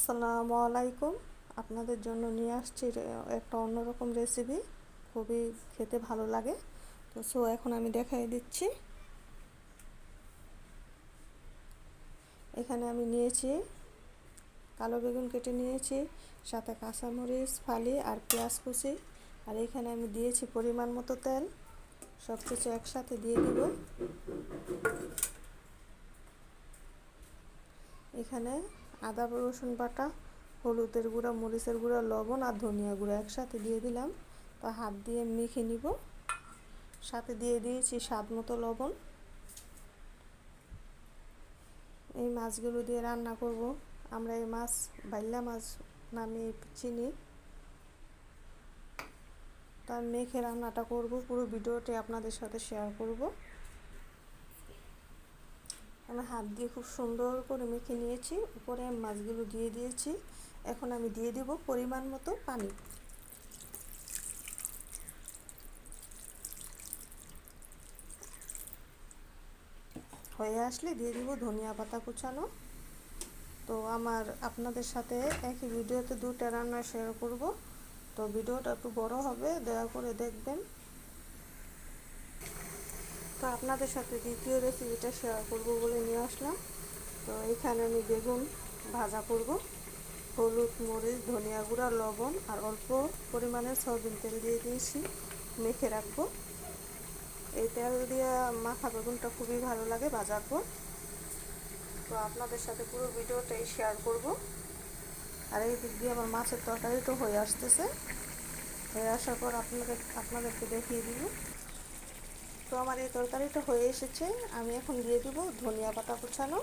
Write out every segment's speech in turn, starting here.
আসসালামু আলাইকুম। আপনাদের জন্য নিয়ে আসছি একটা অন্যরকম রেসিপি খুবই খেতে ভালো লাগে। তো সো এখন আমি দেখাই দিচ্ছি। এখানে আমি নিয়েছি কালো বেগুন কেটে নিয়েছি, সাথে কাঁচামরিচ, ফালি আর পেঁয়াজ কুচি। আর এখানে আমি দিয়েছি পরিমাণ মতো তেল। সব কিছু একসাথে দিয়ে দিব। এখানে আদা, রসুন বাটা, হলুদের গুঁড়া, মরিচের গুঁড়া, লবণ আর ধনিয়া গুঁড়া একসাথে দিয়ে দিলাম। তো হাত দিয়ে মেখে নিব। সাথে দিয়ে দিয়েছি স্বাদ মতো লবণ। এই মাছগুলো দিয়ে রান্না করব। আমরা এই মাছ বাইল্লা মাছ নামে চিনি। তো আমি মেখে রান্নাটা করব। পুরো ভিডিওটি আপনাদের সাথে শেয়ার করব। আমি হাত দিয়ে খুব সুন্দর করে মেখে নিয়েছি। উপরে মাছগুলো দিয়ে দিয়েছি। এখন আমি দিয়ে দিব পরিমাণ মতো পানি। হয়ে আসলে দিয়ে দিব ধনিয়া পাতা কুচানো। তো আমার আপনাদের সাথে একই ভিডিওতে দুটা রান্না শেয়ার করব। তো ভিডিওটা একটু বড় হবে, দয়া করে দেখবেন। তো আপনাদের সাথে দ্বিতীয় রেসিপিটা শেয়ার করব বলে নিয়ে আসলাম। তো এখানে আমি বেগুন ভাজা করব, হলুদ, মরিচ, ধনিয়া গুঁড়া, লবণ আর অল্প পরিমাণে সয়াবিন তেল দিয়ে দিয়েছি, মেখে রাখব। এই তেল দিয়ে মাখা বেগুনটা খুবই ভালো লাগে ভাজার পর। তো আপনাদের সাথে পুরো ভিডিওটাই শেয়ার করব। আর এই দিক দিয়ে আমার মাছের তরকারি তো হয়ে আসতেছে। হয়ে আসার পর আপনাদের আপনাদেরকে দেখিয়ে দিব। তো আমার এই তরকারিটা হয়ে এসেছে। আমি এখন দিয়ে দিব ধনিয়া পাতা কুচানো।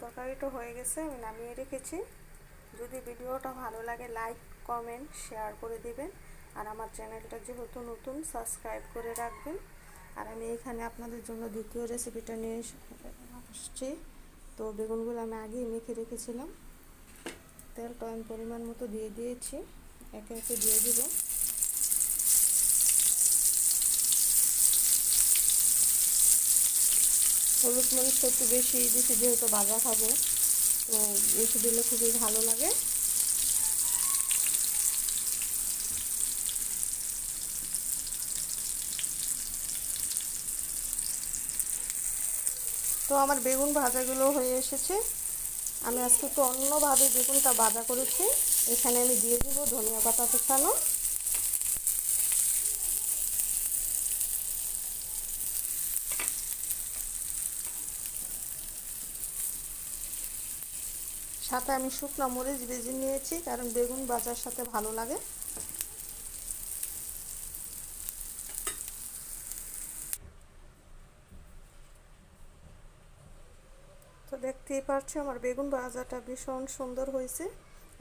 তরকারিটা হয়ে গেছে, আমি নামিয়ে রেখেছি। যদি ভিডিওটা ভালো লাগে লাইক কমেন্ট শেয়ার করে দিবেন। আর আমার চ্যানেলটা যেহেতু নতুন সাবস্ক্রাইব করে রাখবেন। আর আমি এখানে আপনাদের জন্য দ্বিতীয় রেসিপিটা নিয়ে আসছি। তো বেগুনগুলো আমি আগেই মেখে রেখেছিলাম। তেল আমি পরিমাণ মতো দিয়ে দিয়েছি। একে একে দিয়ে দেবো। হলুদ মরিচ একটু বেশি দিচ্ছি যেহেতু বাজা খাব। তো বেশি দিলে খুবই ভালো লাগে। তো আমার বেগুন ভাজাগুলো হয়ে এসেছে। আমি আজকে একটু অন্যভাবে বেগুনটা ভাজা করেছি। এখানে আমি দিয়ে দিব ধনিয়া পাতা কুচানো সাথে আমি শুকনো মরিচ ভেজে নিয়েছি, কারণ বেগুন ভাজার সাথে ভালো লাগে। দেখতেই পারছ, আমার বেগুন ভাজাটা ভীষণ সুন্দর হয়েছে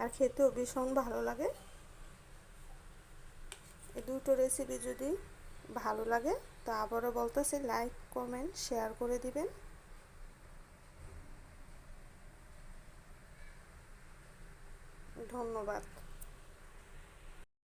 আর খেতেও ভীষণ ভালো লাগে। এই দুটো রেসিপি যদি ভালো লাগে, তো আবারও বলতেছি লাইক কমেন্ট শেয়ার করে দিবেন। ধন্যবাদ।